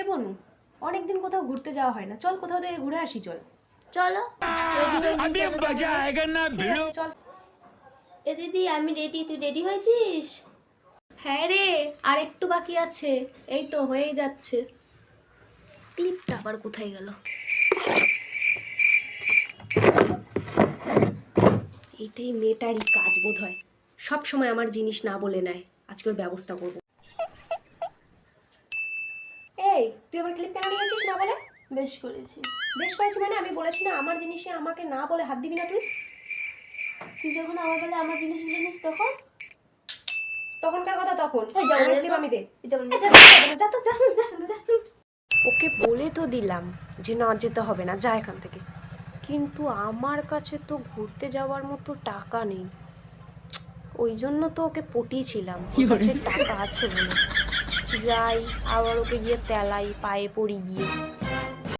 এ বনু অনেকদিন কোথাও ঘুরতে যাওয়া হয় না। চল কোথাও থেকে ঘুরে আসি চল। চলো। চল। এ দিদি আমি রেডি তুই রেডি হয়েছিস? হ্যাঁ রে আর একটু বাকি আছে। এই তো হয়েই যাচ্ছে। ক্লিপটা আবার কোথায় গেল? এটাই মেয়েটারই কাজ বোধ হয় সব সময় আমার জিনিস না বলে নেয়। আজকে ব্যবস্থা করব। তুই আমার ক্লিপ কেন নিয়েছিস না বলে? বেশ করেছি। বেশ করেছি মানে আমি বলেছি না আমার জিনিসে আমাকে না বলে হাত দিবি না তুই? তুই যখন আমার বলে আমার জিনিসগুলো নিস তখন? তখনকার কথা তখন। আমি দে। এই যা, যা, যা, যা যা, যা, যা। ওকে বলে তো দিলাম যে না যেতে হবে না যা এখান থেকে। কিন্তু আমার কাছে তো ঘুরতে যাওয়ার মতো টাকা নেই। ওই জন্য তো ওকে পটিয়েছিলাম। টাকা আছে বলে। যাই আবার ওকে গিয়ে তেলাই পায়ে পড়ি গিয়ে।